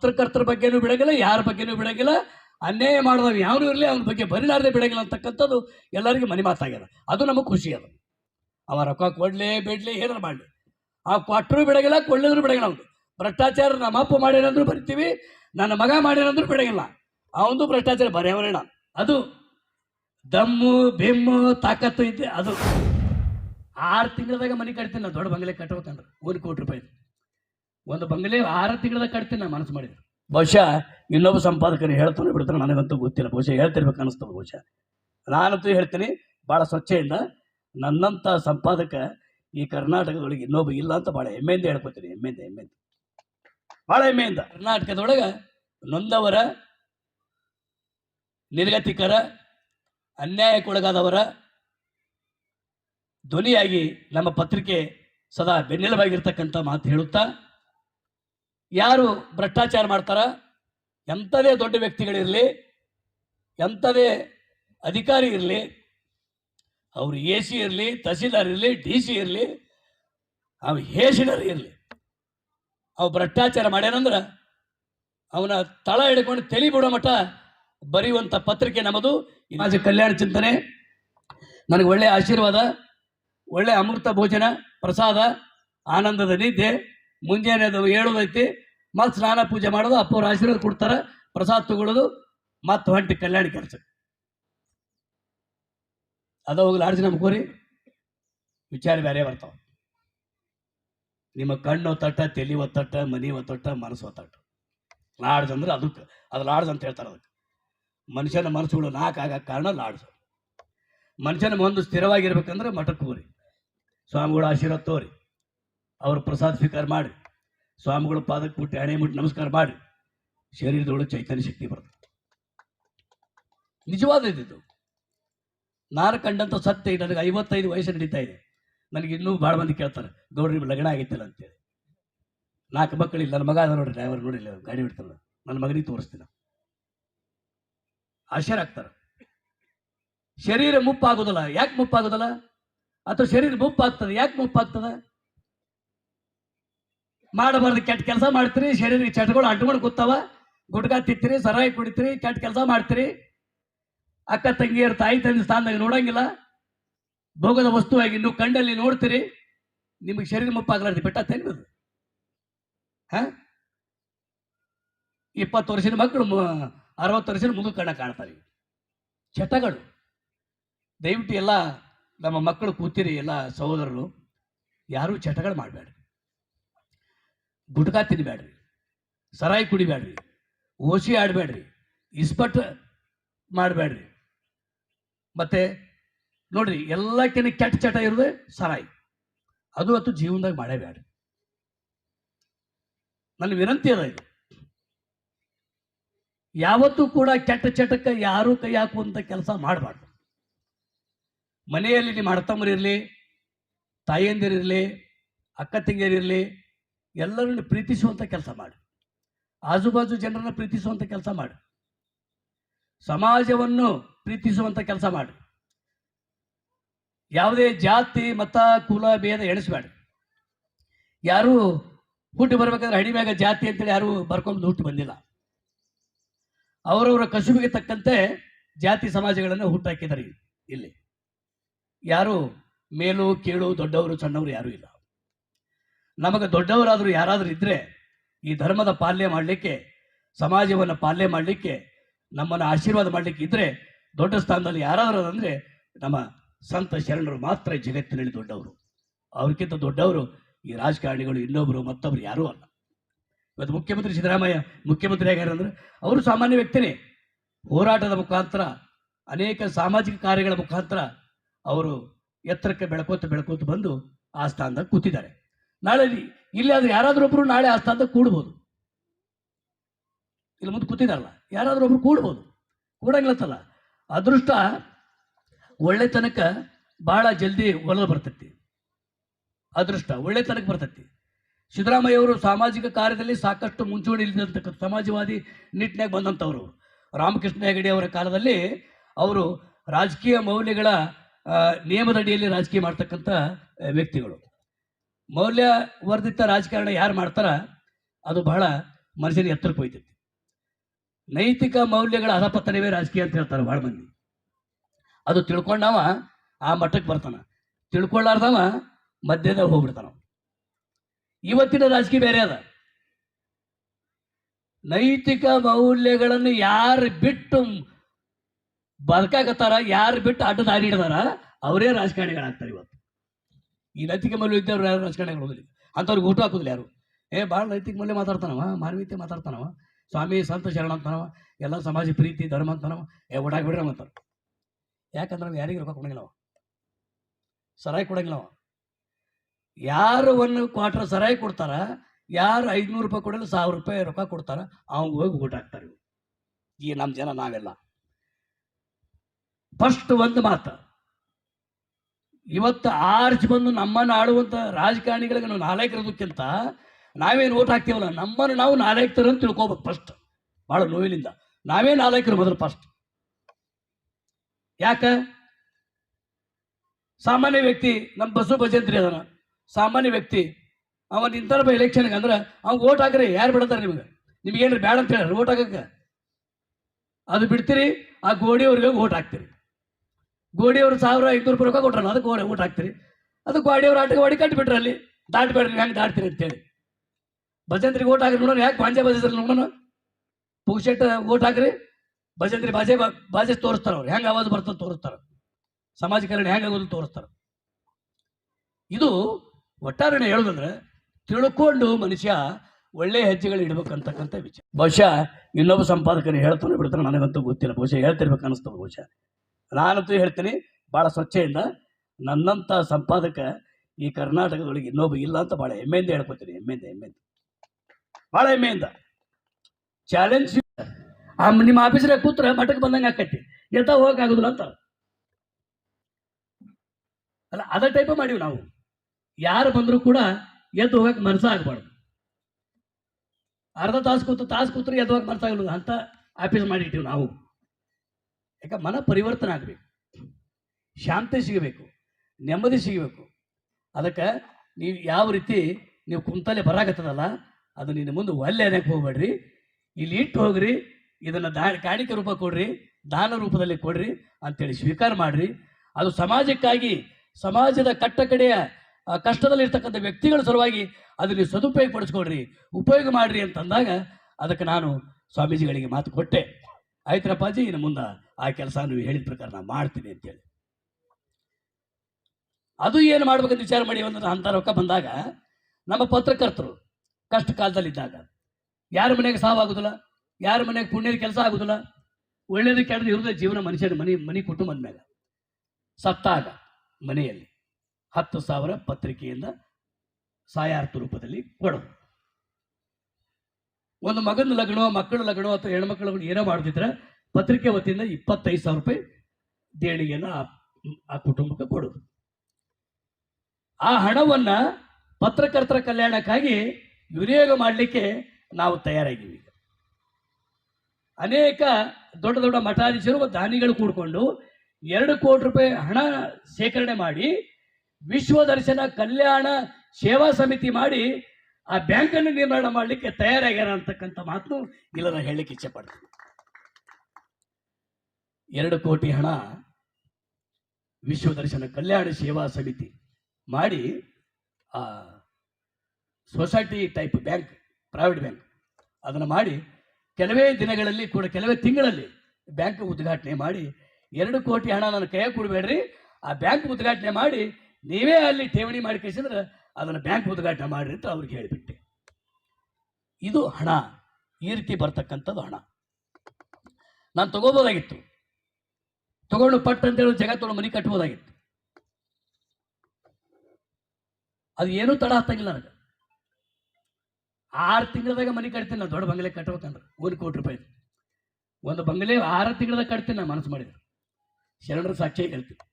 ಪತ್ರಕರ್ತರ ಬಗ್ಗೆನೂ ಬಿಡಂಗಿಲ್ಲ, ಯಾರ ಬಗ್ಗೆನೂ ಬಿಡಂಗಿಲ್ಲ. ಅನ್ಯಾಯ ಮಾಡಿದವ ಯಾವನು ಇರಲಿ, ಅವನ ಬಗ್ಗೆ ಬರಿಲಾರದೆ ಬಿಡಂಗಿಲ್ಲ ಅಂತಕ್ಕಂಥದ್ದು ಎಲ್ಲರಿಗೂ ಮನೆ ಮಾತಾಗ್ಯದ ಅದು ನಮಗೆ ಖುಷಿ ಅದು. ಅವ ರೊಕ್ಕ ಕೊಡ್ಲಿ ಬಿಡ್ಲಿ ಏನಾರು ಮಾಡಲಿ. ಆ ಕೊಟ್ಟರು ಬಿಡಂಗಿಲ್ಲ ಕೊಳ್ಳಿದ್ರು ಬಿಡಂಗಿಲ್ಲ ಅವನು. ಭ್ರಷ್ಟಾಚಾರ ನಮ್ಮ ಅಪ್ಪ ಮಾಡಿರಂದ್ರೂ ಬರಿತೀವಿ, ನನ್ನ ಮಗ ಮಾಡಿರಂದ್ರೂ ಬಿಡಂಗಿಲ್ಲ. ಅವನು ಭ್ರಷ್ಟಾಚಾರ ಬರೆಯವರೇಣ ಅದು ದಮ್ಮು, ಬೆಮ್ಮು, ತಾಕತ್ತು ಇದ್ದೆ ಅದು. ಆರು ತಿಂಗಳದಾಗ ಮನೆ ಕಟ್ತೀನಿ ನಾನು ದೊಡ್ಡ ಬಂಗಲೆ ಕಟ್ಟಬೇಕಂದ್ರೆ ಒಂದು ಕೋಟಿ ರೂಪಾಯಿ. ಒಂದು ಬಂಗಲೆ ಆರು ತಿಂಗಳ ಕಟ್ತೀನಿ ನಾನು ಮನಸ್ಸು ಮಾಡಿದ್ರು ಬಹುಶಃ ಇನ್ನೊಬ್ಬ ಸಂಪಾದಕರು ಹೇಳ್ತಾನೆ ಬಿಡ್ತಾನೆ, ನನಗಂತೂ ಗೊತ್ತಿಲ್ಲ. ಬಹುಶಃ ಹೇಳ್ತಿರ್ಬೇಕು ಅನಿಸ್ತದೆ ಬಹುಶಃ. ನಾನಂತೂ ಹೇಳ್ತೀನಿ, ಭಾಳ ಸ್ವಚ್ಛೆಯಿಂದ ನನ್ನಂಥ ಸಂಪಾದಕ ಈ ಕರ್ನಾಟಕದೊಳಗೆ ಇನ್ನೊಬ್ಬ ಇಲ್ಲ ಅಂತ ಭಾಳ ಹೆಮ್ಮೆಯಿಂದ ಹೇಳ್ಕೊತೀನಿ, ಹೆಮ್ಮೆಯಿಂದ ಹೆಮ್ಮೆಯಿಂದ. ಭಾಳ ಹೆಮ್ಮೆಯಿಂದ. ಕರ್ನಾಟಕದೊಳಗೆ ನೊಂದವರ, ನಿರ್ಗತಿಕರ, ಅನ್ಯಾಯಕ್ಕೊಳಗಾದವರ ಧ್ವನಿಯಾಗಿ ನಮ್ಮ ಪತ್ರಿಕೆ ಸದಾ ಬೆನ್ನೆಲುಬಾಗಿರ್ತಕ್ಕಂಥ ಮಾತು ಹೇಳುತ್ತಾ ಯಾರು ಭ್ರಷ್ಟಾಚಾರ ಮಾಡ್ತಾರ ಎಂಥದೇ ದೊಡ್ಡ ವ್ಯಕ್ತಿಗಳಿರಲಿ, ಎಂಥದೇ ಅಧಿಕಾರಿ ಇರಲಿ, ಅವರು ಎ ಸಿ ಇರಲಿ, ತಹಸೀಲ್ದಾರ್ ಇರಲಿ, ಡಿ ಸಿ ಇರಲಿ, ಅವ ಹೇಸಿಡರ್ ಇರಲಿ. ಅವ ಭ್ರಷ್ಟಾಚಾರ ಮಾಡ್ಯಾನಂದ್ರೆ ಅವನ ತಳ ಹಿಡ್ಕೊಂಡು ತಲೆ ಬಿಡೋ ಮಟ್ಟ ಬರೆಯುವಂಥ ಪತ್ರಿಕೆ ನಮ್ಮದು. ಸಮಾಜ ಕಲ್ಯಾಣ ಚಿಂತನೆ. ನನಗೆ ಒಳ್ಳೆಯ ಆಶೀರ್ವಾದ, ಒಳ್ಳೆ ಅಮೃತ ಭೋಜನ, ಪ್ರಸಾದ, ಆನಂದದ ನಿದ್ದೆ. ಮುಂಜಾನೆ ಅದು ಹೇಳೋದೈತಿ ಮತ್ತೆ ಸ್ನಾನ ಪೂಜೆ ಮಾಡೋದು, ಅಪ್ಪವ್ರ ಆಶೀರ್ವಾದ ಕೊಡ್ತಾರೆ, ಪ್ರಸಾದ ತಗೊಳ್ಳೋದು ಮತ್ತು ಹೊಂಟಿ ಕಲ್ಯಾಣ ಕೆಲಸ. ಅದ ಹೋಗ್ಲಿ ಆಡ್ಸಿ ನಮ್ಗೆ ಕೋರಿ. ವಿಚಾರ ಬೇರೆ ಬರ್ತಾವ. ನಿಮ್ಮ ಕಣ್ಣು ಒತ್ತಟ್ಟ ತೆಲಿ ಒತ್ತಟ್ಟ ಮನಿ ಒತ್ತಟ್ಟ ಮನಸ್ಸು ಒತ್ತಟ್ಟ ಲಾಡ್ಜ್ ಅಂದ್ರೆ ಅದಕ್ಕೆ, ಅದು ಲಾಡ್ಜ್ ಅಂತ ಹೇಳ್ತಾರೆ ಅದಕ್ಕೆ. ಮನುಷ್ಯನ ಮನಸ್ಸುಗಳು ನಾಲ್ಕು ಆಗಕ್ಕೆ ಕಾರಣ ಲಾಡ್ಜ್. ಮನುಷ್ಯನ ಒಂದು ಸ್ಥಿರವಾಗಿರ್ಬೇಕಂದ್ರೆ ಮಠಕ್ಕೆ ಹೋಗ್ರಿ ಸ್ವಾಮಿಗಳ ಆಶೀರ್ವಾದ ತೋರಿ. ಅವ್ರ ಪ್ರಸಾದ ಸ್ವೀಕಾರ ಮಾಡಿ ಸ್ವಾಮಿಗಳ ಪಾದಕ್ಕೆ ಬಿಟ್ಟು ಹಣೆ ಮುಟ್ಟಿ ನಮಸ್ಕಾರ ಮಾಡಿ ಶರೀರದೊಳಗೆ ಚೈತನ್ಯ ಶಕ್ತಿ ಬರ್ತದೆ. ನಿಜವಾದ ಇದ್ದಿದ್ದು ನಾನು ಕಂಡಂಥ ಸತ್ಯ ನನಗೆ ಐವತ್ತೈದು ವಯಸ್ಸು ನಡೀತಾ ಇದೆ. ನನಗೆ ಇನ್ನೂ ಭಾಳ ಮಂದಿ ಕೇಳ್ತಾರೆ, ಗೌಡ್ರಿ ಲಗ್ನ ಆಗಿತ್ತಲ್ಲ ಅಂತೇಳಿ. ನಾಲ್ಕು ಮಕ್ಕಳಿಲ್ಲ ನನ್ನ ಮಗ ಅದ ನೋಡಿ ಡ್ರೈವರ್ ನೋಡಿಲ್ಲ ಗಾಡಿ ಬಿಡ್ತಾನೆ ನನ್ನ ಮಗನಿಗೆ ತೋರಿಸ್ತೀನಿ ಆಶ್ಚರ್ಯ ಆಗ್ತಾರೆ. ಶರೀರ ಮುಪ್ಪಾಗೋದಲ್ಲ, ಯಾಕೆ ಮುಪ್ಪಾಗೋದಲ್ಲ? ಅಥವಾ ಶರೀರ ಮುಪ್ಪಾಗ್ತದೆ, ಯಾಕೆ ಮುಪ್ಪಾಗ್ತದೆ? ಮಾಡಬಾರ್ದು. ಕೆಟ್ಟ ಕೆಲಸ ಮಾಡ್ತೀರಿ ಶರೀರ ಚಟಗಳು ಅಂಟ್ಕೊಂಡು ಕೂತಾವ. ಗುಟ್ಕಾ ತಿತ್ತೀರಿ, ಸರಾಯಿ ಕುಡಿತೀರಿ, ಕೆಟ್ಟ ಕೆಲಸ ಮಾಡ್ತೀರಿ. ಅಕ್ಕ, ತಂಗಿಯರು, ತಾಯಿ ತಂದೆ ಸ್ಥಾನದಾಗ ನೋಡಂಗಿಲ್ಲ. ಭೋಗದ ವಸ್ತುವಾಗಿ ನೀವು ಕಂಡಲ್ಲಿ ನೋಡ್ತೀರಿ, ನಿಮಗೆ ಶರೀರ ಮುಪ್ಪಾಗ್ಲಾರ್ದು ಬೆಟ್ಟ ತೆಗೆದು ಹ? ಇಪ್ಪತ್ತು ವರ್ಷದ ಮಕ್ಕಳು ಅರವತ್ತು ವರ್ಷದ ಮುಂದೆ ಕಣ್ಣ ಕಾಣ್ತಾರೆ. ಚಟಗಳು ದಯವಿಟ್ಟು ಎಲ್ಲ ನಮ್ಮ ಮಕ್ಕಳು ಕೂತಿರಿ, ಎಲ್ಲ ಸಹೋದರರು. ಯಾರೂ ಚಟಗಳು ಮಾಡಬೇಡ್ರಿ ಗುಟ್ಕಾ ತಿನ್ಬೇಡ್ರಿ ಸರಾಯಿ ಕುಡಿಬೇಡ್ರಿ ಓಸಿ ಆಡಬೇಡ್ರಿ ಇಸ್ಪಟ್ ಮಾಡಬೇಡ್ರಿ ಮತ್ತೆ ನೋಡ್ರಿ ಎಲ್ಲಕ್ಕಿಂತ ಕೆಟ್ಟ ಚಟ ಇರೋದು ಸರಾಯಿ. ಅದು ಅತ್ತು ಜೀವನದಾಗ ಮಾಡೇಬೇಡ್ರಿ ನನ್ನ ವಿನಂತಿ ಅದ ಇದು. ಯಾವತ್ತೂ ಕೂಡ ಕೆಟ್ಟ ಚಟಕ್ಕೆ ಯಾರೂ ಕೈ ಹಾಕುವಂಥ ಕೆಲಸ ಮಾಡಬಾರ್ದು. ಮನೆಯಲ್ಲಿ ನಿಮ್ಮ ಅಣ್ಣತಮ್ಮರಿರಲಿ, ತಾಯಿಯಂದಿರಿರಲಿ, ಅಕ್ಕ ತಂಗಿಯರಿರಲಿ ಎಲ್ಲರನ್ನು ಪ್ರೀತಿಸುವಂಥ ಕೆಲಸ ಮಾಡಿ. ಆಜುಬಾಜು ಜನರನ್ನ ಪ್ರೀತಿಸುವಂಥ ಕೆಲಸ ಮಾಡಿ. ಸಮಾಜವನ್ನು ಪ್ರೀತಿಸುವಂಥ ಕೆಲಸ ಮಾಡಿ. ಯಾವುದೇ ಜಾತಿ, ಮತ, ಕುಲ, ಭೇದ ಎಣಿಸಬೇಡಿ. ಯಾರು ಹುಟ್ಟು ಬರ್ಬೇಕಂದ್ರೆ ಹಡಿ ಮ್ಯಾಗ ಜಾತಿ ಅಂತೇಳಿ ಯಾರು ಬರ್ಕೊಂಡು ಹುಟ್ಟು ಬಂದಿಲ್ಲ. ಅವರವರ ಕಸುಬಿಗೆ ತಕ್ಕಂತೆ ಜಾತಿ ಸಮಾಜಗಳನ್ನು ಹುಟ್ಟಾಕಿದ್ದಾರೆ ಇಲ್ಲಿ. ಯಾರು ಮೇಲು, ಕೇಳು, ದೊಡ್ಡವರು, ಸಣ್ಣವರು ಯಾರೂ ಇಲ್ಲ. ನಮಗೆ ದೊಡ್ಡವರಾದರೂ ಯಾರಾದರೂ ಇದ್ದರೆ ಈ ಧರ್ಮದ ಪಾಲನೆ ಮಾಡಲಿಕ್ಕೆ, ಸಮಾಜವನ್ನು ಪಾಲನೆ ಮಾಡಲಿಕ್ಕೆ, ನಮ್ಮನ್ನು ಆಶೀರ್ವಾದ ಮಾಡಲಿಕ್ಕೆ ಇದ್ದರೆ ದೊಡ್ಡ ಸ್ಥಾನದಲ್ಲಿ ಯಾರಾದರೂ ಅಂದರೆ ನಮ್ಮ ಸಂತ ಶರಣರು ಮಾತ್ರ ಜಗತ್ತಿನಲ್ಲಿ ದೊಡ್ಡವರು. ಅವ್ರಿಗಿಂತ ದೊಡ್ಡವರು ಈ ರಾಜಕಾರಣಿಗಳು ಇನ್ನೊಬ್ಬರು ಮತ್ತೊಬ್ಬರು ಯಾರೂ ಅಲ್ಲ. ಇವತ್ತು ಮುಖ್ಯಮಂತ್ರಿ ಸಿದ್ದರಾಮಯ್ಯ ಮುಖ್ಯಮಂತ್ರಿ ಆಗ್ಯಾರ ಅಂದರೆ ಅವರು ಸಾಮಾನ್ಯ ವ್ಯಕ್ತಿನೇ. ಹೋರಾಟದ ಮುಖಾಂತರ, ಅನೇಕ ಸಾಮಾಜಿಕ ಕಾರ್ಯಗಳ ಮುಖಾಂತರ ಅವರು ಎತ್ತರಕ್ಕೆ ಬೆಳಕೋತ ಬೆಳಕೋತ ಬಂದು ಆ ಸ್ಥಾನದಾಗ ಕೂತಿದ್ದಾರೆ. ನಾಳೆ ಇಲ್ಲಿ- ಆದ್ರೆ ಯಾರಾದ್ರೂ ಒಬ್ರು ನಾಳೆ ಆ ಸ್ಥಾನದಾಗ ಕೂಡ್ಬೋದು. ಇಲ್ಲಿ ಮುಂದೆ ಕೂತಿದಾರಲ್ಲ ಯಾರಾದ್ರೂ ಒಬ್ರು ಕೂಡ್ಬೋದು. ಕೂಡಂಗಿಲ್ಲತ್ತಲ್ಲ. ಅದೃಷ್ಟ ಒಳ್ಳೆತನಕ ಬಹಳ ಜಲ್ದಿ ಒಲವು ಬರ್ತೈತಿ. ಅದೃಷ್ಟ ಒಳ್ಳೆತನಕ್ಕೆ ಬರ್ತೈತಿ. ಸಿದ್ದರಾಮಯ್ಯ ಅವರು ಸಾಮಾಜಿಕ ಕಾರ್ಯದಲ್ಲಿ ಸಾಕಷ್ಟು ಮುಂಚೂಣಿ ಇಲ್ಲಿರ್ತಕ್ಕಂಥ ಸಮಾಜವಾದಿ ನಿಟ್ಟಿನಾಗ ಬಂದಂಥವ್ರು. ರಾಮಕೃಷ್ಣ ಹೆಗಡೆ ಅವರ ಕಾಲದಲ್ಲಿ ಅವರು ರಾಜಕೀಯ ಮೌಲ್ಯಗಳ ನಿಯಮದಡಿಯಲ್ಲಿ ರಾಜಕೀಯ ಮಾಡ್ತಕ್ಕಂಥ ವ್ಯಕ್ತಿಗಳು. ಮೌಲ್ಯವರ್ಧಿತ ರಾಜಕಾರಣ ಯಾರು ಮಾಡ್ತಾರ, ಅದು ಬಹಳ ಮನುಷ್ಯನ ಎತ್ತರಕ್ಕೆ ಹೋಯ್ತೈತಿ. ನೈತಿಕ ಮೌಲ್ಯಗಳ ಅಧಪತನವೇ ರಾಜಕೀಯ ಅಂತ ಹೇಳ್ತಾರೆ ಭಾಳ ಮಂದಿ. ಅದು ತಿಳ್ಕೊಂಡವ ಆ ಮಟ್ಟಕ್ಕೆ ಬರ್ತಾನ. ತಿಳ್ಕೊಳ್ಳಾರ್ದವ ಮಧ್ಯದಾಗ ಹೋಗ್ಬಿಡ್ತಾನ ಇವತ್ತಿನ ರಾಜಕೀಯ ಬೇರೆ ಅದ. ನೈತಿಕ ಮೌಲ್ಯಗಳನ್ನು ಯಾರು ಬಿಟ್ಟು ಬದುಕಾಕತ್ತಾರ, ಯಾರು ಬಿಟ್ಟು ಅಡ್ಡ ದಾರಿ ಅವರೇ ರಾಜಕಾರಣಿಗಳಾಗ್ತಾರೆ ಇವತ್ತು. ಈ ನೈತಿಕ ಮೌಲ್ಯ ಇದ್ದವ್ರು ಯಾರು ರಾಜಕಾರಣಿಗಳು ಹೋಗಲಿ ಅಂಥವ್ರಿಗೆ ಊಟ ಹಾಕೋದಿಲ್ಲ ಯಾರು? ಏ, ಭಾಳ ನೈತಿಕ ಮೌಲ್ಯ ಮಾತಾಡ್ತಾನವ, ಮಾನವೀಯತೆ ಮಾತಾಡ್ತಾನವ. ಸ್ವಾಮಿ, ಸಂತ ಶರಣ ಅಂತಾನವ, ಎಲ್ಲ ಸಮಾಜ, ಪ್ರೀತಿ, ಧರ್ಮ ಅಂತಾನವ. ಏ ಓಡಾಗಿ ಬಿಡ್ರಿ ಅಂತಾರೆ ಯಾಕಂದ್ರೆ ನಾವು ಯಾರಿಗೆ ರೊಕ್ಕ ಕೊಡಂಗಿಲ್ಲ ಅವ ಸರಾಯಿ ಕೊಡಂಗಿಲ್ಲ ಅವ ಯಾರು ಒಂದು ಕ್ವಾರ್ಟರ್ ಸರಾಯಿ ಕೊಡ್ತಾರ, ಯಾರು ಐದುನೂರು ರೂಪಾಯಿ ಕೊಡಲು ಸಾವಿರ ರೂಪಾಯಿ ರೊಕ್ಕ ಕೊಡ್ತಾರ ಅವ್ನಿಗೆ ಹೋಗಿ ಊಟ ಹಾಕ್ತಾರೆ ಈ ನಮ್ಮ ಜನ ನಾವೆಲ್ಲ. ಫಸ್ಟ್ ಒಂದು ಮಾತು. ಇವತ್ತು ಆರ್ಚ್ ಬಂದು ನಮ್ಮನ್ನು ಆಳುವಂಥ ರಾಜಕಾರಣಿಗಳಿಗೆ ನಾವು ನಾಲಾಯಕರೋದಕ್ಕಿಂತ ನಾವೇನು ಓಟ್ ಹಾಕ್ತೀವಲ್ಲ, ನಮ್ಮನ್ನು ನಾವು ನಾಲಾಯಕರು ಅಂತ ತಿಳ್ಕೊಬೇಕು ಫಸ್ಟ್ ಭಾಳ ನೋವಿನಿಂದ. ನಾವೇ ನಾಲಾಯಕರು ಮೊದಲು ಫಸ್ಟ್ ಯಾಕ? ಸಾಮಾನ್ಯ ವ್ಯಕ್ತಿ ನಮ್ಮ ಬಸು ಬಜೆಂತ್ರಿ ಅದನ್ನ ಸಾಮಾನ್ಯ ವ್ಯಕ್ತಿ ಅವ ನಿಂತಾರ ಎಲೆಕ್ಷನ್ಗೆ ಅಂದ್ರೆ ಅವ್ನು ಓಟ್ ಹಾಕ್ರಿ ಯಾರು ಬಿಡ್ತಾರೆ ನಿಮ್ಗೆ? ನಿಮ್ಗೇನ್ರಿ ಬೇಡ ಅಂತ ಹೇಳಿ ಓಟ್ ಹಾಕಕ್ಕೆ? ಅದು ಬಿಡ್ತೀರಿ, ಆ ಗೋಡಿಯವ್ರಿಗೆ ಓಟ್ ಹಾಕ್ತೀರಿ. ಗೋಡಿಯವ್ರು ಸಾವಿರ ಐದುನೂರು ರೂಪಾಯಿ ರೊಕ್ಕ ಕೊಟ್ರಲ್ಲ, ಅದಕ್ಕೆ ಗೋಡೆ ಊಟ ಹಾಕ್ತೀರಿ. ಅದು ಗೋಡಿಯವ್ರ ಆಟಕ್ಕೆ ಓಡಿ ಕಟ್ಟಿಬಿಟ್ರಿ ಅಲ್ಲಿ ದಾಟ್ಬೇಡ್ರಿ, ಹೆಂಗೆ ದಾಟ್ತೀರಿ ಅಂತೇಳಿ. ಭಜಂತ್ರಿಗೆ ಓಟ್ ಹಾಕ್ರಿ ನೋಡೋಣ, ಯಾಕೆ ಪಾಂಜೆ ಬಜೆತ್ರಿ ನೋಡೋಣ? ಪುಕ್ಷೆಟ್ ಓಟ್ ಹಾಕ್ರಿ, ಭಜಂತ್ರಿ ಬಾಜೆ ಬಾಜೆ ತೋರಿಸ್ತಾರ ಅವ್ರು. ಹೆಂಗೆ ಆವಾಜ್ ಬರ್ತದೆ ತೋರಿಸ್ತಾರ. ಸಮಾಜೀಕರಣ ಹೆಂಗೆ ಆಗೋದು ತೋರಿಸ್ತಾರ. ಇದು ಒಟ್ಟಾರೆ ಹೇಳೋದಂದ್ರೆ, ತಿಳ್ಕೊಂಡು ಮನುಷ್ಯ ಒಳ್ಳೆ ಹೆಜ್ಜೆಗಳು ಇಡ್ಬೇಕಂತಕ್ಕಂಥ ವಿಚಾರ. ಬಹುಶಃ ಇನ್ನೊಬ್ಬ ಸಂಪಾದಕರು ಹೇಳ್ತಾನೆ, ಬಿಡ್ತಾನೆ, ನನಗಂತೂ ಗೊತ್ತಿಲ್ಲ. ಬಹುಶಃ ಹೇಳ್ತಿರ್ಬೇಕು ಅನಿಸ್ತದೆ ಬಹುಶಃ. ನಾನಂತೂ ಹೇಳ್ತೀನಿ ಭಾಳ ಸ್ವಚ್ಛೆಯಿಂದ ನನ್ನಂಥ ಸಂಪಾದಕ ಈ ಕರ್ನಾಟಕದೊಳಗೆ ಇನ್ನೊಬ್ಬ ಇಲ್ಲ ಅಂತ ಭಾಳ ಹೆಮ್ಮೆಯಿಂದ ಹೇಳ್ಕೊತೀನಿ, ಹೆಮ್ಮೆಯಿಂದ ಹೆಮ್ಮೆಯಿಂದ. ಭಾಳ ಹೆಮ್ಮೆಯಿಂದ. ಚಾಲೆಂಜ್ ಆ ನಿಮ್ಮ ಆಫೀಸ್ರಾಗ ಕೂತ್ರೆ ಮಠಕ್ಕೆ ಬಂದಂಗೆ ಆಕೈತಿ. ಎತ್ತ ಹೋಗಕ್ಕಾಗೋದಿಲ್ಲ ಅಂತ. ಅಲ್ಲ, ಅದ ಟೈಪ್ ಮಾಡೀವಿ ನಾವು. ಯಾರು ಬಂದರೂ ಕೂಡ ಎದ್ದು ಹೋಗಕ್ಕೆ ಮನಸ್ಸ ಆಗ್ಬಾರ್ದು. ಅರ್ಧ ತಾಸು ಕೂತು ತಾಸು ಕೂತ್ರೆ ಎದ್ದು ಹೋಗಕ್ಕೆ ಮನಸ್ಸಾಗಲ್ಲ ಅಂತ ಆಫೀಸ್ ಮಾಡಿಟ್ಟಿವಿ ನಾವು. ಯಾಕೆ ಮನ ಪರಿವರ್ತನೆ ಆಗಬೇಕು. ಶಾಂತಿ ಸಿಗಬೇಕು. ನೆಮ್ಮದಿ ಸಿಗಬೇಕು. ಅದಕ್ಕೆ ನೀವು ಯಾವ ರೀತಿ ನೀವು ಕುಂತಲ್ಲೇ ಬರಾಕತ್ತದಲ್ಲ ಅದು ನಿನ್ನ ಮುಂದೆ ಒಲ್ಲೆ ಅನ್ನಕ್ಕೆ ಹೋಗ್ಬೇಡ್ರಿ. ಇಲ್ಲಿ ಇಟ್ಟು ಹೋಗ್ರಿ ಇದನ್ನು ದಾ ಕಾಣಿಕೆ ರೂಪ ಕೊಡ್ರಿ ದಾನ ರೂಪದಲ್ಲಿ ಕೊಡ್ರಿ ಅಂತೇಳಿ ಸ್ವೀಕಾರ ಮಾಡ್ರಿ. ಅದು ಸಮಾಜಕ್ಕಾಗಿ ಸಮಾಜದ ಕಟ್ಟ ಕಡೆಯ ಆ, ಕಷ್ಟದಲ್ಲಿರ್ತಕ್ಕಂಥ ವ್ಯಕ್ತಿಗಳ ಸಲುವಾಗಿ ಅದನ್ನು ಸದುಪಯೋಗ ಪಡಿಸ್ಕೊಡ್ರಿ ಉಪಯೋಗ ಮಾಡ್ರಿ ಅಂತಂದಾಗ ಅದಕ್ಕೆ ನಾನು ಸ್ವಾಮೀಜಿಗಳಿಗೆ ಮಾತು ಕೊಟ್ಟೆ. ಆಯ್ತರಪ್ಪಾಜಿ ಇನ್ನು ಮುಂದೆ ಆ ಕೆಲಸ ನೀವು ಹೇಳಿದ ಪ್ರಕಾರ ನಾನು ಮಾಡ್ತೀನಿ ಅಂತೇಳಿ. ಅದು ಏನು ಮಾಡ್ಬೇಕಂತ ವಿಚಾರ ಮಾಡಿ ಒಂದು ಅಂಥ ರೊಕ್ಕ ಬಂದಾಗ ನಮ್ಮ ಪತ್ರಕರ್ತರು ಕಷ್ಟ ಕಾಲದಲ್ಲಿದ್ದಾಗ ಯಾರ ಮನೆಗೆ ಸಾವಾಗೋದಿಲ್ಲ, ಯಾರ ಮನೆಗೆ ಪುಣ್ಯದ ಕೆಲಸ ಆಗೋದಿಲ್ಲ, ಒಳ್ಳೇದು ಕೆಡದು ಇರೋದೇ ಜೀವನ ಮನುಷ್ಯನ ಮನೆ ಮನೆ ಕುಟುಂಬದ ಮೇಲೆ. ಸತ್ತಾಗ ಮನೆಯಲ್ಲಿ ಹತ್ತು ಸಾವಿರ ಪತ್ರಿಕೆಯಿಂದ ಸಾಯಾರ್ಥ ರೂಪದಲ್ಲಿ ಕೊಡೋದು ಒಂದು ಮಗನ ಲಗ್ನ, ಮಕ್ಕಳ ಲಗ್ನೋ ಅಥವಾ ಹೆಣ್ಮಕ್ಳ ಏನೋ ಮಾಡ್ತಿದ್ರೆ ಪತ್ರಿಕೆ ವತಿಯಿಂದ ಇಪ್ಪತ್ತೈದು ಸಾವಿರ ರೂಪಾಯಿ ದೇಣಿಗೆಯನ್ನು ಆ ಕುಟುಂಬಕ್ಕೆ ಕೊಡೋದು. ಆ ಹಣವನ್ನು ಪತ್ರಕರ್ತರ ಕಲ್ಯಾಣಕ್ಕಾಗಿ ವಿನಿಯೋಗ ಮಾಡಲಿಕ್ಕೆ ನಾವು ತಯಾರಾಗಿದ್ದೀವಿ. ಅನೇಕ ದೊಡ್ಡ ದೊಡ್ಡ ಮಠಾಧೀಶರು ದಾನಿಗಳು ಕೂಡಿಕೊಂಡು ಎರಡು ಕೋಟಿ ರೂಪಾಯಿ ಹಣ ಶೇಖರಣೆ ಮಾಡಿ ವಿಶ್ವದರ್ಶನ ಕಲ್ಯಾಣ ಸೇವಾ ಸಮಿತಿ ಮಾಡಿ ಆ ಬ್ಯಾಂಕನ್ನು ನಿರ್ಮಾಣ ಮಾಡಲಿಕ್ಕೆ ತಯಾರಾಗ್ಯಾರ ಅಂತಕ್ಕಂಥ ಮಾತು ಇಲ್ಲ ನಾನು ಹೇಳಲಿಕ್ಕೆ ಇಚ್ಛೆ ಪಡ್ತೀನಿ. ಎರಡು ಕೋಟಿ ಹಣ ವಿಶ್ವ ದರ್ಶನ ಕಲ್ಯಾಣ ಸೇವಾ ಸಮಿತಿ ಮಾಡಿ, ಆ society type bank, private bank ಅದನ್ನು ಮಾಡಿ ಕೆಲವೇ ದಿನಗಳಲ್ಲಿ ಕೂಡ, ಕೆಲವೇ ತಿಂಗಳಲ್ಲಿ ಬ್ಯಾಂಕ್ ಉದ್ಘಾಟನೆ ಮಾಡಿ, ಎರಡು ಕೋಟಿ ಹಣ ನನ್ನ ಕೈಯಾಗ ಕೊಡಬೇಡ್ರಿ. ಆ ಬ್ಯಾಂಕ್ ಉದ್ಘಾಟನೆ ಮಾಡಿ ನೀವೇ ಅಲ್ಲಿ ಠೇವಣಿ ಮಾಡಿ ಕಳಿಸಿದ್ರೆ ಅದನ್ನು ಬ್ಯಾಂಕ್ ಉದ್ಘಾಟನೆ ಮಾಡಿರಿ ಅಂತ ಅವ್ರಿಗೆ ಹೇಳಿಬಿಟ್ಟೆ. ಇದು ಹಣ ಈ ರೀತಿ ಬರ್ತಕ್ಕಂಥದ್ದು ಹಣ. ನಾನು ತಗೋಬೋದಾಗಿತ್ತು. ತಗೊಂಡು ಪಟ್ ಅಂತೇಳಿ ಜಗತ್ತೊಳಗೆ ಮನೆ ಕಟ್ಬೋದಾಗಿತ್ತು. ಅದು ಏನೂ ತಡ ಹತ್ತಂಗಿಲ್ಲ ನನಗೆ. ಆರು ತಿಂಗಳದಾಗ ಮನೆ ಕಟ್ತೀನಿ, ನಾನು ದೊಡ್ಡ ಬಂಗಲೆ ಕಟ್ಟಬೇಕಂದ್ರೆ ಒಂದು ಕೋಟಿ ರೂಪಾಯಿ ಒಂದು ಬಂಗಲೆ ಆರು ತಿಂಗಳದಾಗ ಕಟ್ತೀನಿ, ನಾನು ಮನಸ್ಸು ಮಾಡಿದ್ರು ಶರಣರ ಸಾಕ್ಷಿ ಹೇಳ್ತೀನಿ.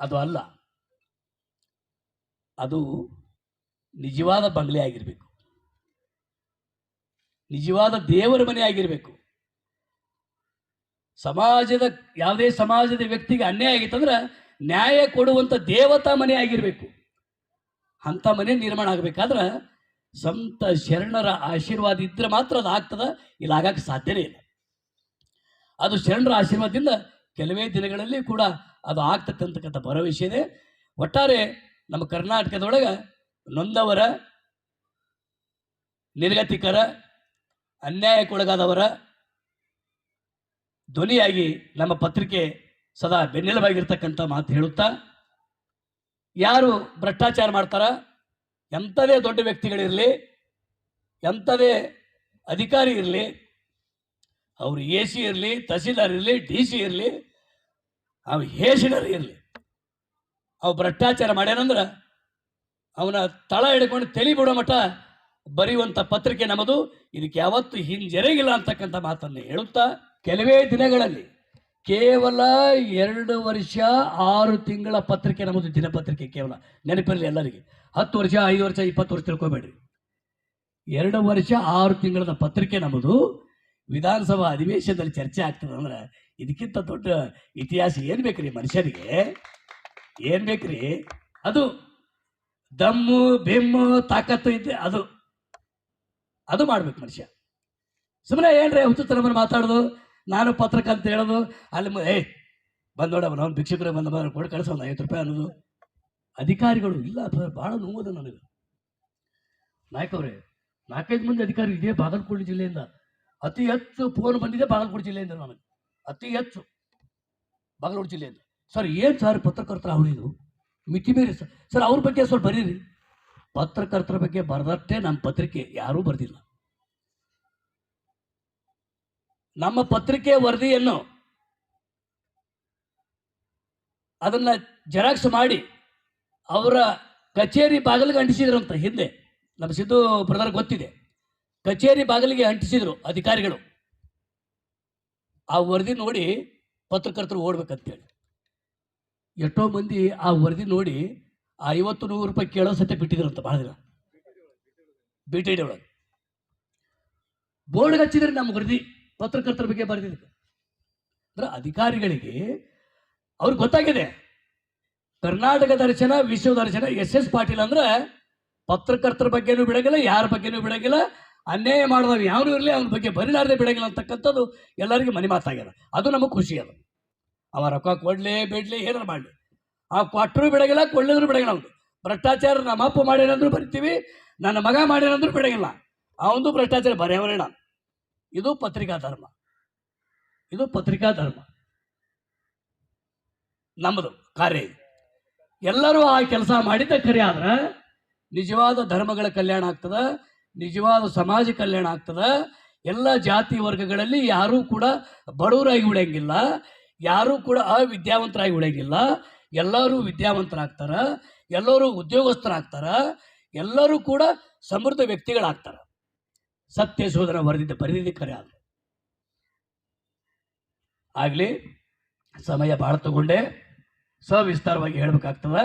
ಅದು ಅಲ್ಲ, ಅದು ನಿಜವಾದ ಬಂಗಲೆ ಆಗಿರಬೇಕು. ನಿಜವಾದ ದೇವರ ಮನೆ ಆಗಿರಬೇಕು. ಸಮಾಜದ, ಯಾವುದೇ ಸಮಾಜದ ವ್ಯಕ್ತಿಗೆ ಅನ್ಯಾಯ ಆಗಿತ್ತಂದ್ರೆ ನ್ಯಾಯ ಕೊಡುವಂಥ ದೇವತಾ ಮನೆ ಆಗಿರಬೇಕು. ಅಂಥ ಮನೆ ನಿರ್ಮಾಣ ಆಗಬೇಕಾದ್ರೆ ಸಂತ ಶರಣರ ಆಶೀರ್ವಾದ ಇದ್ರೆ ಮಾತ್ರ ಅದು ಆಗ್ತದ, ಇಲ್ಲ ಆಗಕ್ಕೆ ಸಾಧ್ಯನೇ ಇಲ್ಲ. ಅದು ಶರಣರ ಆಶೀರ್ವಾದದಿಂದ ಕೆಲವೇ ದಿನಗಳಲ್ಲಿ ಕೂಡ ಅದು ಆಗ್ತದೆ ಅಂತಕ್ಕಂಥ ಭರವಸೆ ಇದೆ. ಒಟ್ಟಾರೆ ನಮ್ಮ ಕರ್ನಾಟಕದೊಳಗೆ ನೊಂದವರ, ನಿರ್ಗತಿಕರ ಅನ್ಯಾಯಕ್ಕೊಳಗಾದವರ ಧ್ವನಿಯಾಗಿ ನಮ್ಮ ಪತ್ರಿಕೆ ಸದಾ ಬೆನ್ನೆಲುಬಾಗಿರ್ತಕ್ಕಂಥ ಮಾತು ಹೇಳುತ್ತಾ, ಯಾರು ಭ್ರಷ್ಟಾಚಾರ ಮಾಡ್ತಾರ, ಎಂಥದೇ ದೊಡ್ಡ ವ್ಯಕ್ತಿಗಳಿರಲಿ, ಎಂಥದೇ ಅಧಿಕಾರಿ ಇರಲಿ, ಅವರು ಎ ಸಿ ಇರಲಿ, ತಹಸೀಲ್ದಾರ್ ಇರಲಿ, ಡಿ ಸಿ ಇರಲಿ, ಅವು ಹೇಸಿಡರ್ ಇರಲಿ, ಅವು ಭ್ರಷ್ಟಾಚಾರ ಮಾಡ್ಯಾನಂದ್ರೆ ಅವನ ತಳ ಹಿಡ್ಕೊಂಡು ತಲೆ ಬಿಡೋ ಮಠ ಬರೆಯುವಂಥ ಪತ್ರಿಕೆ ನಮ್ಮದು. ಇದಕ್ಕೆ ಯಾವತ್ತೂ ಹಿಂಜರಿಗಿಲ್ಲ ಅಂತಕ್ಕಂಥ ಮಾತನ್ನು ಹೇಳುತ್ತಾ ಕೆಲವೇ ದಿನಗಳಲ್ಲಿ ಕೇವಲ ಎರಡು ವರ್ಷ ಆರು ತಿಂಗಳ ಪತ್ರಿಕೆ ನಮ್ಮದು, ದಿನಪತ್ರಿಕೆ ಕೇವಲ. ನೆನಪಿರಲಿ ಎಲ್ಲರಿಗೆ. ಹತ್ತು ವರ್ಷ, ಐದು ವರ್ಷ, ಇಪ್ಪತ್ತು ವರ್ಷ ತಿಳ್ಕೊಬೇಡ್ರಿ. ಎರಡು ವರ್ಷ, ಆರು ತಿಂಗಳ ಪತ್ರಿಕೆ ನಮ್ಮದು. ವಿಧಾನಸಭಾ ಅಧಿವೇಶನದಲ್ಲಿ ಚರ್ಚೆ ಆಗ್ತದೆ ಅಂದ್ರೆ ಇದಕ್ಕಿಂತ ದೊಡ್ಡ ಇತಿಹಾಸ ಏನು ಬೇಕ್ರಿ ಮನುಷ್ಯನಿಗೆ? ಏನು ಬೇಕ್ರಿ? ಅದು ದಮ್ಮು, ಬೆಮ್ಮು, ತಾಕತ್ತು ಇದ್ದೆ ಅದು. ಅದು ಮಾಡ್ಬೇಕು ಮನುಷ್ಯ. ಸುಮ್ಮನೆ ಏನ್ರಿ ಹುಚ್ಚುತ್ತರಮ್ಮನ ಮಾತಾಡೋದು. ನಾನು ಪತ್ರಕ ಅಂತ ಹೇಳೋದು, ಅಲ್ಲಿ ಏಯ್ ಬಂದ್ ನೋಡಮ್ಮ ನಾವು ಭಿಕ್ಷುಕರು ಬಂದ ಬಂದು ಕೊಡು ಐವತ್ತು ರೂಪಾಯಿ ಅನ್ನೋದು. ಅಧಿಕಾರಿಗಳು ಇಲ್ಲ ಭಾಳ ನೋವುದು ನನಗೆ. ನಾಯಕವ್ರೆ ಅವರೇ ನಾಲ್ಕೈದು ಮಂದಿ ಅಧಿಕಾರಿ ಇದೇ ಬಾಗಲಕೋಟೆ ಜಿಲ್ಲೆಯಿಂದ. ಅತಿ ಹೆಚ್ಚು ಫೋನ್ ಬಂದಿದೆ ಬಾಗಲಕೋಟೆ ಜಿಲ್ಲೆಯಿಂದ ನನಗೆ. ಅತಿ ಹೆಚ್ಚು ಬಾಗಲಕೋಟೆ ಜಿಲ್ಲೆಯಿಂದ. ಸರ್, ಏನು ಸರ್ ಪತ್ರಕರ್ತರ ಅವಳಿದು ಮಿತಿ ಮೀರಿ ಸರ್ ಸರ್, ಅವ್ರ ಬಗ್ಗೆ ಸ್ವಲ್ಪ ಬರೀರಿ. ಪತ್ರಕರ್ತರ ಬಗ್ಗೆ ಬರೆದಷ್ಟೇ ನಮ್ಮ ಪತ್ರಿಕೆ, ಯಾರೂ ಬರೆದಿಲ್ಲ. ನಮ್ಮ ಪತ್ರಿಕೆ ವರದಿಯನ್ನು ಅದನ್ನ ಜೆರಾಕ್ಸ್ ಮಾಡಿ ಅವರ ಕಚೇರಿ ಬಾಗಿಲಿಗೆ ಅಂಟಿಸಿದ್ರು ಅಂತ ಹಿಂದೆ. ನಮ್ಮ ಸಿದ್ದು ಬ್ರದರ್ ಗೊತ್ತಿದೆ. ಕಚೇರಿ ಬಾಗಿಲಿಗೆ ಅಂಟಿಸಿದ್ರು ಅಧಿಕಾರಿಗಳು. ಆ ವರದಿ ನೋಡಿ ಪತ್ರಕರ್ತರು ಓಡ್ಬೇಕಂತೇಳಿ. ಎಷ್ಟೋ ಮಂದಿ ಆ ವರದಿ ನೋಡಿ ಆ ಐವತ್ತು ನೂರು ರೂಪಾಯಿ ಕೇಳೋ ಸತ್ಯ ಅಂತ ಭಾಳ ದಿನ. ಬಿ ಟಿ ಒಳಗೆ ಬೋರ್ಡ್ಗೆ ಹಚ್ಚಿದ್ರೆ ನಮ್ಮ ವರದಿ. ಪತ್ರಕರ್ತರ ಬಗ್ಗೆ ಬರೆದಿದ್ದಕ್ಕೆ. ಅಂದ್ರೆ ಅಧಿಕಾರಿಗಳಿಗೆ ಅವ್ರಿಗೆ ಗೊತ್ತಾಗಿದೆ. ಕರ್ನಾಟಕ ದರ್ಶನ, ವಿಶ್ವ ದರ್ಶನ, ಎಸ್ ಎಸ್ ಪಾಟೀಲ್ ಅಂದ್ರೆ ಪತ್ರಕರ್ತರ ಬಗ್ಗೆನೂ ಬಿಡಂಗಿಲ್ಲ, ಯಾರ ಬಗ್ಗೆನೂ ಬಿಡಂಗಿಲ್ಲ, ಅನ್ಯಾಯ ಮಾಡಿದವ್ ಯಾರು ಇರಲಿ, ಅವ್ರ ಬಗ್ಗೆ ಬರಿಲಾರ್ದೆ ಬಿಡಂಗಿಲ್ಲ ಅಂತಕ್ಕಂಥದ್ದು ಎಲ್ಲರಿಗೂ ಮನೆ ಮಾತಾಗ್ಯದ ಅದು ನಮಗೆ ಖುಷಿ ಅದು. ಅವ ರೊಕ್ಕ ಕೊಡ್ಲಿ ಬಿಡ್ಲಿ ಏನಾರು ಮಾಡಲಿ. ಆ ಕೊಟ್ಟರು ಬಿಡಂಗಿಲ್ಲ ಕೊಳ್ಳಿದ್ರು ಬಿಡಂಗಿಲ್ಲ ಅವನು ಭ್ರಷ್ಟಾಚಾರ ನಮ್ಮ ಅಪ್ಪ ಮಾಡ್ಯಾನಂದ್ರು ಬರಿತೀವಿ, ನನ್ನ ಮಗ ಮಾಡ್ಯಾನಂದ್ರು ಬಿಡಂಗಿಲ್ಲ. ಅವನದು ಭ್ರಷ್ಟಾಚಾರ ಬರೆಯವರೇಣ ಇದು ಪತ್ರಿಕಾ ಧರ್ಮ. ಇದು ಪತ್ರಿಕಾ ಧರ್ಮ. ನಮ್ಮದು ಕಾರ್ಯ ಎಲ್ಲರೂ ಆ ಕೆಲಸ ಮಾಡಿದ್ದ ಖರೆ ಆದ್ರೆ ನಿಜವಾದ ಧರ್ಮಗಳ ಕಲ್ಯಾಣ ಆಗ್ತದ, ನಿಜವಾದ ಸಮಾಜ ಕಲ್ಯಾಣ ಆಗ್ತದ. ಎಲ್ಲ ಜಾತಿ ವರ್ಗಗಳಲ್ಲಿ ಯಾರೂ ಕೂಡ ಬಡವರಾಗಿ ಉಳಿಯಂಗಿಲ್ಲ, ಯಾರೂ ಕೂಡ ಅವಿದ್ಯಾವಂತರಾಗಿ ಉಳಿಯಂಗಿಲ್ಲ. ಎಲ್ಲರೂ ವಿದ್ಯಾವಂತರಾಗ್ತಾರ, ಎಲ್ಲರೂ ಉದ್ಯೋಗಸ್ಥರಾಗ್ತಾರ, ಎಲ್ಲರೂ ಕೂಡ ಸಮೃದ್ಧ ವ್ಯಕ್ತಿಗಳಾಗ್ತಾರ. ಸತ್ಯ ಸೋದರ ಬರೆದಿದ್ದ ಬರೆದಿದ್ದೆ ಕರೆ ಆದ್ರೆ. ಆಗಲಿ ಸಮಯ ಭಾಳ ತಗೊಂಡೆ. ಸವಿಸ್ತಾರವಾಗಿ ಹೇಳ್ಬೇಕಾಗ್ತದ.